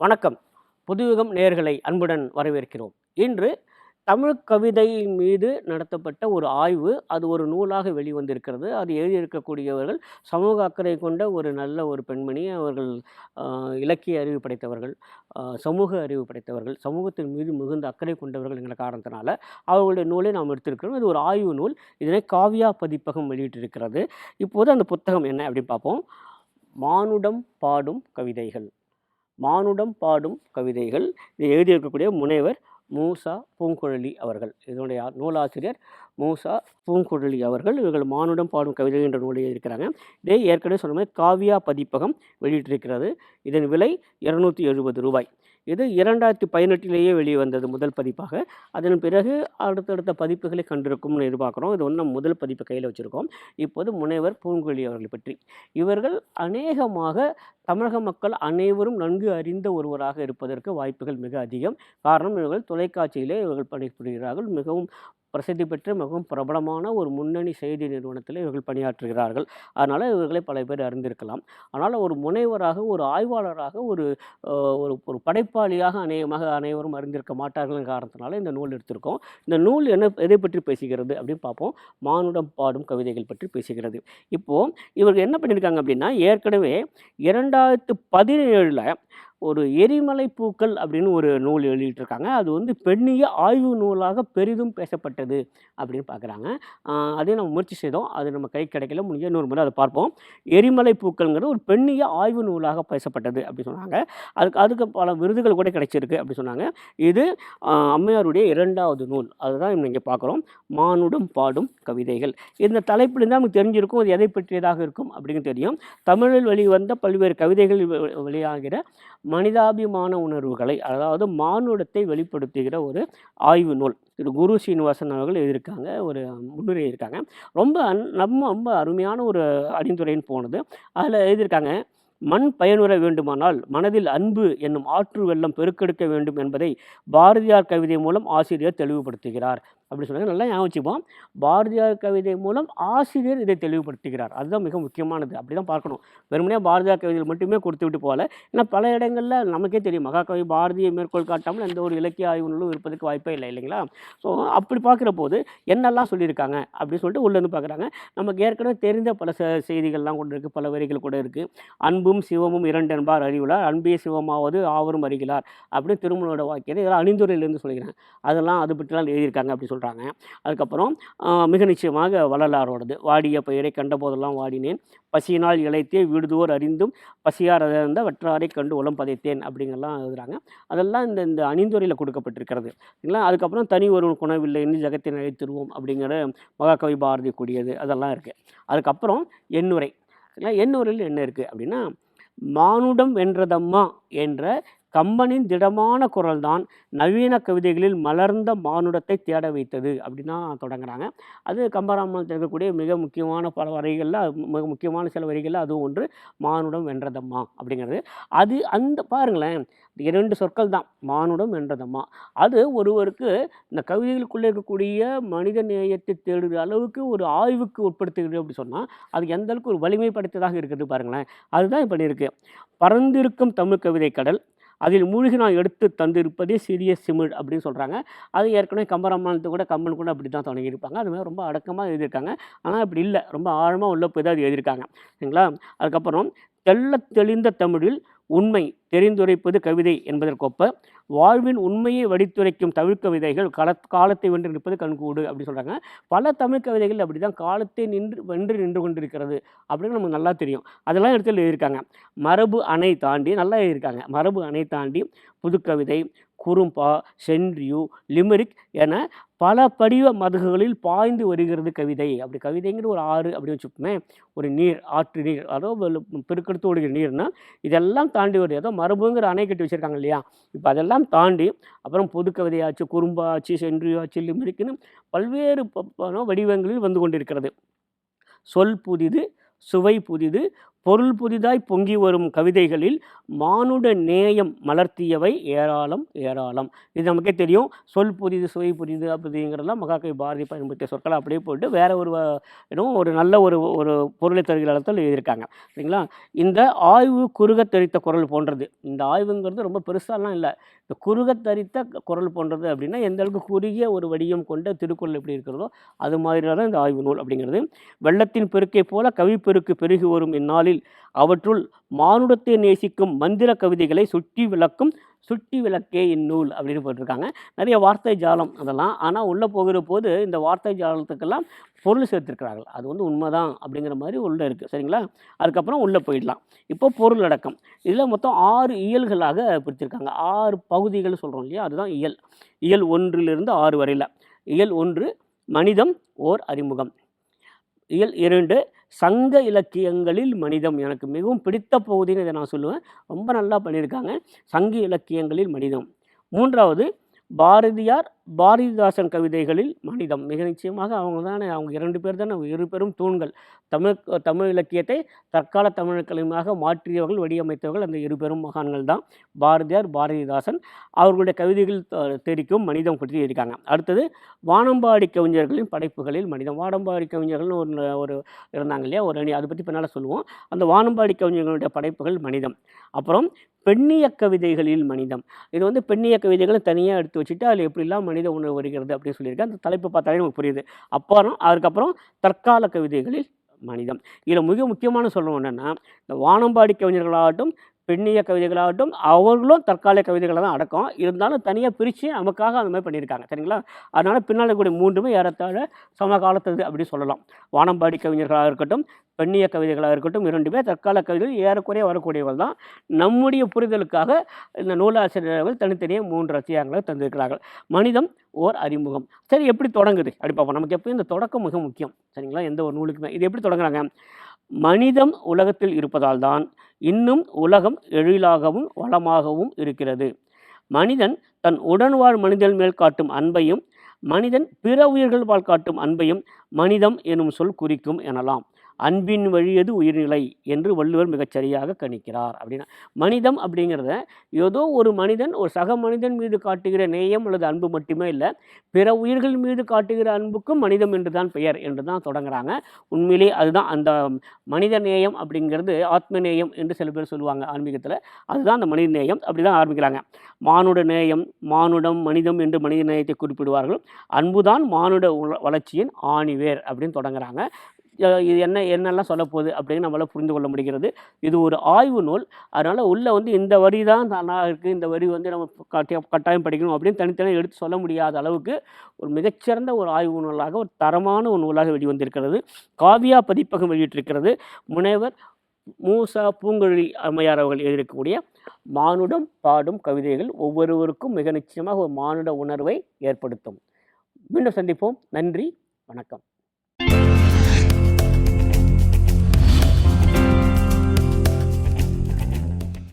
வணக்கம். புதுயுகம் நேர்களை அன்புடன் வரவேற்கிறோம். இன்று தமிழ் கவிதை மீது நடத்தப்பட்ட ஒரு ஆய்வு அது ஒரு நூலாக வெளிவந்திருக்கிறது. அது எழுதியிருக்கக்கூடியவர்கள் சமூக அக்கறை கொண்ட ஒரு நல்ல ஒரு பெண்மணி அவர்கள் இலக்கிய அறிவு படைத்தவர்கள் சமூக அறிவு படைத்தவர்கள் சமூகத்தின் மீது மிகுந்த அக்கறை கொண்டவர்கள் என்ற காரணத்தினால அவர்களுடைய நூலை நாம் எடுத்திருக்கிறோம். இது ஒரு ஆய்வு நூல். இதனை காவியா பதிப்பகம் வெளியிட்டிருக்கிறது. இப்போது அந்த புத்தகம் என்ன அப்படின்னு பார்ப்போம். மானுடம் பாடும் கவிதைகள். மானுடம் பாடும் கவிதைகள். இதை எழுதியிருக்கக்கூடிய முனைவர் மூசா பூங்குழலி அவர்கள். இதனுடைய நூலாசிரியர் மூசா பூங்குழலி அவர்கள். இவர்கள் மானுடம் பாடும் கவிதை என்ற நூலை இருக்கிறாங்க இதை ஏற்கனவே சொன்ன மாதிரி காவியா பதிப்பகம் வெளியிட்டிருக்கிறது. இதன் விலை இருநூற்றி எழுபது ரூபாய். இது இரண்டாயிரத்தி பதினெட்டிலேயே வெளிவந்தது முதல் பதிப்பாக. அதன் பிறகு அடுத்தடுத்த பதிப்புகளை கண்டிருக்கும்னு எதிர்பார்க்குறோம். இது ஒன்று முதல் பதிப்பு கையில் வச்சுருக்கோம். இப்போது முனைவர் பூங்குழி அவர்களை பற்றி. இவர்கள் அநேகமாக தமிழக மக்கள் அனைவரும் நன்கு அறிந்த ஒருவராக இருப்பதற்கு வாய்ப்புகள் மிக அதிகம். காரணம் இவர்கள் தொலைக்காட்சியிலே இவர்கள் பணிபுரிகிறார்கள். மிகவும் பிரசித்தி பெற்று மிகவும் பிரபலமான ஒரு முன்னணி செய்தி நிறுவனத்தில் இவர்கள் பணியாற்றுகிறார்கள். அதனால் இவர்களை பல பேர் அறிந்திருக்கலாம். ஆனால் ஒரு முனைவராக ஒரு ஆய்வாளராக ஒரு ஒரு ஒரு படைப்பாளியாக அநேகமாக அனைவரும் அறிந்திருக்க மாட்டார்கள் காரணத்தினால இந்த நூல் எடுத்திருக்கோம். இந்த நூல் என்ன எதை பற்றி பேசுகிறது அப்படின்னு பார்ப்போம். மானுடம் பாடும் கவிதைகள் பற்றி பேசுகிறது. இப்போது இவர்கள் என்ன பண்ணியிருக்காங்க அப்படின்னா ஏற்கனவே இரண்டாயிரத்து பதினேழில் ஒரு எரிமலை பூக்கள் அப்படின்னு ஒரு நூல் எழுதிட்டுருக்காங்க. அது வந்து பெண்ணிய ஆய்வு நூலாக பெரிதும் பேசப்பட்டது அப்படின்னு பார்க்குறாங்க அதையும் நம்ம முயற்சி செய்தோம். அது நம்ம கை கிடைக்கல. முடிஞ்ச இன்னொரு முறை அதை பார்ப்போம். எரிமலை பூக்கள்ங்கிறது ஒரு பெண்ணிய ஆய்வு நூலாக பேசப்பட்டது அப்படின்னு சொன்னாங்க. அதுக்கு அதுக்கு பல விருதுகள் கூட கிடைச்சிருக்கு அப்படின்னு சொன்னாங்க. இது அம்மையாருடைய இரண்டாவது நூல். அதுதான் நம்ம இங்கே பார்க்குறோம் மானுடம் பாடும் கவிதைகள். இந்த தலைப்பில் நமக்கு தெரிஞ்சிருக்கும். அது எதை பற்றியதாக இருக்கும் அப்படின்னு தெரியும். தமிழில் வெளிவந்த பல்வேறு கவிதைகள் வெளியாகிற மனிதாபிமான உணர்வுகளை அதாவது மானுடத்தை வெளிப்படுத்துகிற ஒரு ஆய்வு நூல். திரு. குரு சீனிவாசன் அவர்கள் எழுதியிருக்காங்க ஒரு முன்னுரை இருக்காங்க ரொம்ப அன் நம்ம ரொம்ப அருமையான ஒரு அறிந்துரைன்னு போனது. அதில் எழுதியிருக்காங்க மண் பயனுற வேண்டுமானால் மனதில் அன்பு என்னும் ஆற்று வெள்ளம் பெருக்கெடுக்க வேண்டும் என்பதை பாரதியார் கவிதை மூலம் ஆசிரியர் தெளிவுபடுத்துகிறார். அப்படின்னு சொன்னாங்க நல்லா ஞாபகம் வச்சுப்போம் பாரதியார் கவிதை மூலம் ஆசிரியர் இதை தெளிவுபடுத்துகிறார். அதுதான் மிக முக்கியமானது. அப்படி தான் பார்க்கணும். வெறுமனே பாரதியார் கவிதையில் மட்டுமே கொடுத்து விட்டு போகல. ஏன்னா பல இடங்களில் நமக்கே தெரியும். மகாகவி பாரதியை மேற்கோள் காட்டாமல் எந்த ஒரு இலக்கிய ஆய்வு நூலும் இருப்பதற்கு வாய்ப்பே இல்லை இல்லைங்களா? ஸோ அப்படி பார்க்குற போது என்னெல்லாம் சொல்லியிருக்காங்க? அப்படின்னு சொல்லிட்டு உள்ளேருந்து பார்க்குறாங்க. நமக்கு ஏற்கனவே தெரிந்த பல செய்திகள்லாம் கூட இருக்குது பல வரிகள் கூட இருக்குது அன்பும் சிவமும் இரண்டு என்பார் அறிவுளார் அன்பே சிவமாவது ஆவரும் அறிகிறார். அப்படின்னு திருமணோட வாக்கியத்தை இதெல்லாம் அணிந்துரையிலேருந்து சொல்லிக்கிறேன் அதெல்லாம் அது பற்றிலாம் எழுதியிருக்காங்க அப்படி சொல்கிறாங்க அதுக்கப்புறம் மிக நிச்சயமாக வள்ளலாரோடது. வாடிய பயிரை கண்ட போதெல்லாம் வாடினேன். பசியினால் இழைத்தே விடுதோர் அறிந்தும் பசியார் அறிந்த வற்றாரை கண்டு உளம் பதைத்தேன் அப்படிங்கெல்லாம் எழுதுறாங்க. அதெல்லாம் இந்த இந்த அணிந்துரையில் கொடுக்கப்பட்டிருக்கிறது. இல்லைங்களா அதுக்கப்புறம் தனி ஒரு குணவில்லை என்று ஜெகத்தை நிலைத்திருவோம் அப்படிங்கிற மகாகவி பாரதி கூடியது அதெல்லாம் இருக்குது அதுக்கப்புறம் எண்ணுரை. சரிங்களா? எண்ணுரையில் என்ன இருக்குது அப்படின்னா மானுடம் வென்றதம்மா என்ற கம்பனின் திடமான குரல்தான் நவீன கவிதைகளில் மலர்ந்த மானுடத்தை தேட வைத்தது அப்படின்னா தொடங்குறாங்க. அது கம்பராமாயணத்தில் இருக்கக்கூடிய மிக முக்கியமான பல வரிகளில் மிக முக்கியமான சில வரிகளில் அதுவும் ஒன்று மானுடம் வென்றதம்மா அப்படிங்கிறது. அது அந்த பாருங்களேன் இரண்டு சொற்கள் தான் மானுடம் வென்றதம்மா. அது ஒருவருக்கு இந்த கவிதைகளுக்குள்ளே இருக்கக்கூடிய மனித நேயத்தை தேடுகிற அளவுக்கு ஒரு ஆய்வுக்கு உட்படுத்துகிறது அப்படி சொன்னால் அது எந்த அளவுக்கு ஒரு வலிமை படைத்ததாக இருக்குது பாருங்களேன். அதுதான் இப்போ இருக்குது பறந்திருக்கும் தமிழ் கவிதை கடல் அதில் மூழ்கி நான் எடுத்து தந்திருப்பதே சிறிய சிமிழ் அப்படின்னு சொல்கிறாங்க அது ஏற்கனவே கம்பராமாயணத்தை கூட கம்பன் கூட அப்படி தான் தொடங்கியிருப்பாங்க. அது மாதிரி ரொம்ப அடக்கமாக எழுதியிருக்காங்க. ஆனால் அப்படி இல்லை. ரொம்ப ஆழமாக உள்ள போய் தான் அது எழுதியிருக்காங்க. சரிங்களா? அதுக்கப்புறம் தெள்ள தெளிந்த தமிழில் உண்மை தெரிந்துரைப்பது கவிதை என்பதற்கொப்ப வாழ்வின் உண்மையை வடித்துரைக்கும் தமிழ் கவிதைகள் கல காலத்தை வென்று நிற்பது கண்கூடு அப்படின்னு சொல்கிறாங்க பல தமிழ் கவிதைகள் அப்படி தான் காலத்தை நின்று வென்று நின்று கொண்டிருக்கிறது அப்படின்னு நமக்கு நல்லா தெரியும். அதெல்லாம் இடத்துல எழுதியிருக்காங்க. மரபு அணை தாண்டி நல்லா எழுதியிருக்காங்க. மரபு அணை தாண்டி புதுக்கவிதை குறும்பா சென்றியு லிமரிக் என பல படிவ மதகுகளில் பாய்ந்து வருகிறது கவிதை. அப்படி கவிதைங்கிற ஒரு ஆறு அப்படின்னு வச்சுப்போமே ஒரு நீர் ஆற்று நீர் அதோ பெருக்கெடுத்து ஓடுகிற நீர்னா இதெல்லாம் தாண்டி வருது. ஏதோ மரபுங்கிற அணை கட்டி வச்சுருக்காங்க இல்லையா? இப்போ அதெல்லாம் தாண்டி அப்புறம் பொது கவிதையாச்சு குறும்பாச்சு சென்றியாச்சு லிமரிக்குன்னு பல்வேறு ப- வடிவங்களில் வந்து கொண்டிருக்கிறது. சொல் புதிது சுவை புதிது பொருள் புதிதாய் பொங்கி வரும் கவிதைகளில் மானுட நேயம் மலர்த்தியவை ஏராளம் ஏராளம். இது நமக்கே தெரியும். சொல் புதிது சுவை புதிது அப்படிங்கிறதெல்லாம் மகாகவி பாரதி பயன்படுத்திய சொற்களை அப்படியே போட்டு வேற ஒரு வ- இன்னும் ஒரு நல்ல ஒரு ஒரு பொருளை தருகிற இடத்தில் எழுதியிருக்காங்க. சரிங்களா? இந்த ஆய்வு குறுக தெரித்த குரல் போன்றது. இந்த ஆய்வுங்கிறது ரொம்ப பெருசாலாம் இல்லை. இந்த குறுக தரித்த குரல் போன்றது அப்படின்னா எந்த அளவுக்கு குறுகிய ஒரு வடிவம் கொண்ட திருக்குறள் எப்படி இருக்கிறதோ அது மாதிரி தான் இந்த ஆய்வு நூல் அப்படிங்கிறது. வெள்ளத்தின் பெருக்கை போல கவிப்பெருக்கு பெருகி வரும் இந்நாளில் அவற்றுள் மானுடத்தை நேசிக்கும் மந்திர கவிதைகளை சுட்டி விளக்கும் சுட்டி விளக்கே இந்நூல் அப்படின்னு போட்டிருக்காங்க. நிறைய வார்த்தை ஜாலம் அதெல்லாம். ஆனால் உள்ளே போகிற போது இந்த வார்த்தை ஜாலத்துக்கெல்லாம் பொருள் சேர்த்துருக்கிறார்கள். அது வந்து உண்மைதான் அப்படிங்கிற மாதிரி உள்ளே இருக்குது சரிங்களா? அதுக்கப்புறம் உள்ளே போயிடலாம். இப்போ பொருள் அடக்கம். இதில் மொத்தம் ஆறு இயல்களாக பிரிச்சிருக்காங்க. ஆறு பகுதிகள் சொல்கிறோம் இல்லையா? அதுதான் இயல். இயல் ஒன்றிலிருந்து ஆறு வரையில். இயல் ஒன்று மனிதம் ஓர் அறிமுகம். இயல் இரண்டு சங்க இலக்கியங்களில் மனிதம். எனக்கு மிகவும் பிடித்த பகுதின்னு இதை நான் சொல்லுவேன். ரொம்ப நல்லா பண்ணியிருக்காங்க. சங்க இலக்கியங்களில் மனிதம். மூன்றாவது பாரதியார் பாரதிதாசன் கவிதைகளில் மனிதம். மிக நிச்சயமாக அவங்க தானே அவங்க இரண்டு பேர் தானே இரு பெரும் தூண்கள். தமிழ் தமிழ் இலக்கியத்தை தற்கால தமிழ் மாற்றியவர்கள் வடிவமைத்தவர்கள் அந்த இரு பெரும் மகான்கள் தான். பாரதியார் பாரதிதாசன் அவர்களுடைய கவிதைகள் தெரிக்கும் மனிதம் பற்றி இருக்காங்க அடுத்தது வானம்பாடி கவிஞர்களின் படைப்புகளில் மனிதம். வானம்பாடி கவிஞர்கள்னு ஒரு ஒரு இருந்தாங்க இல்லையா ஒரு அணி. அதை பற்றி பின்னால் சொல்லுவோம். அந்த வானம்பாடி கவிஞர்களுடைய படைப்புகள் மனிதம். அப்புறம் பெண்ணிய கவிதைகளில் மனிதம். இது வந்து பெண்ணிய கவிதைகளை தனியாக எடுத்து வச்சுட்டு அதில் எப்படிலாம் மனித உணர்வு வருகிறது அப்படின்னு சொல்லியிருக்கேன் அந்த தலைப்பு பார்த்தாலே நமக்கு புரியுது. அப்புறம் அதுக்கப்புறம் தற்கால கவிதைகளில் மனிதம். இதில் மிக முக்கியமான சொல்லணும் என்னென்னா இந்த வானம்பாடி கவிஞர்களாகட்டும் பெண்ணிய கவிதைகளாகட்டும் அவர்களும் தற்காலிக கவிதைகளை தான் அடக்கம். இருந்தாலும் தனியாக பிரித்து நமக்காக அந்த மாதிரி பண்ணியிருக்காங்க. சரிங்களா? அதனால் பின்னால் கூடிய மூன்றுமே ஏறத்தாழ சமகாலத்தது அப்படி சொல்லலாம். வானம்பாடி கவிஞர்களாக இருக்கட்டும் பெண்ணிய கவிதைகளாக இருக்கட்டும் இரண்டுமே தற்கால கவிதைகள் ஏறக்குறைய வரக்கூடியவர்கள் தான். நம்முடைய புரிதலுக்காக இந்த நூலாசிரியர்கள் தனித்தனியாக மூன்று அத்தியாயங்களை தந்திருக்கிறார்கள். மனிதம் ஓர் அறிமுகம். சரி எப்படி தொடங்குது? அப்படி பார்ப்போம். நமக்கு எப்பயும் இந்த தொடக்கம் மிக முக்கியம். சரிங்களா? எந்த ஒரு நூலுக்குமே. இது எப்படி தொடங்குறாங்க? மனிதம் உலகத்தில் இருப்பதால் தான் இன்னும் உலகம் எழிலாகவும் வளமாகவும் இருக்கிறது. மனிதன் தன் உடன்வாழ் மனிதன் மேல் காட்டும் அன்பையும் மனிதன் பிற உயிர்கள் வாழ் காட்டும் அன்பையும் மனிதம் எனும் சொல் குறிக்கும் எனலாம். அன்பின் வழியது உயிர்நிலை என்று வள்ளுவர் மிகச்சரியாக கணிக்கிறார். அப்படின்னா மனிதம் அப்படிங்கிறத ஏதோ ஒரு மனிதன் ஒரு சக மனிதன் மீது காட்டுகிற நேயம் அல்லது அன்பு மட்டுமே இல்லை பிற உயிர்கள் மீது காட்டுகிற அன்புக்கும் மனிதம் என்று தான் பெயர் என்று தான் தொடங்குறாங்க. உண்மையிலே அதுதான் அந்த மனித நேயம் அப்படிங்கிறது ஆத்ம நேயம் என்று சில பேர் சொல்லுவாங்க ஆன்மீகத்தில். அதுதான் அந்த மனித நேயம் அப்படி தான் ஆரம்பிக்கிறாங்க. மானுட நேயம் மானுடம் மனிதம் என்று மனித நேயத்தை குறிப்பிடுவார்கள். அன்புதான் மானுட வளர்ச்சியின் ஆணிவேர் அப்படின்னு தொடங்குறாங்க. இது என்ன என்னெல்லாம் சொல்ல போகுது அப்படின்னு நம்மளால் புரிந்து கொள்ள முடிகிறது. இது ஒரு ஆய்வு நூல். அதனால் உள்ளே வந்து இந்த வரி தான் தானாக இருக்குது இந்த வரி வந்து நம்ம கட்டாயம் கட்டாயம் படிக்கணும் அப்படின்னு தனித்தனியாக எடுத்து சொல்ல முடியாத அளவுக்கு ஒரு மிகச்சிறந்த ஒரு ஆய்வு நூலாக ஒரு தரமான ஒரு நூலாக வெளிவந்திருக்கிறது. காவியா பதிப்பகம் வெளியிட்டிருக்கிறது. முனைவர் மூசா பூங்கொழி அம்மையார் அவர்கள் எழுதியிருக்கக்கூடிய மானுடம் பாடும் கவிதைகள் ஒவ்வொருவருக்கும் மிக நிச்சயமாக ஒரு மானுட உணர்வை ஏற்படுத்தும். மீண்டும் சந்திப்போம். நன்றி வணக்கம்.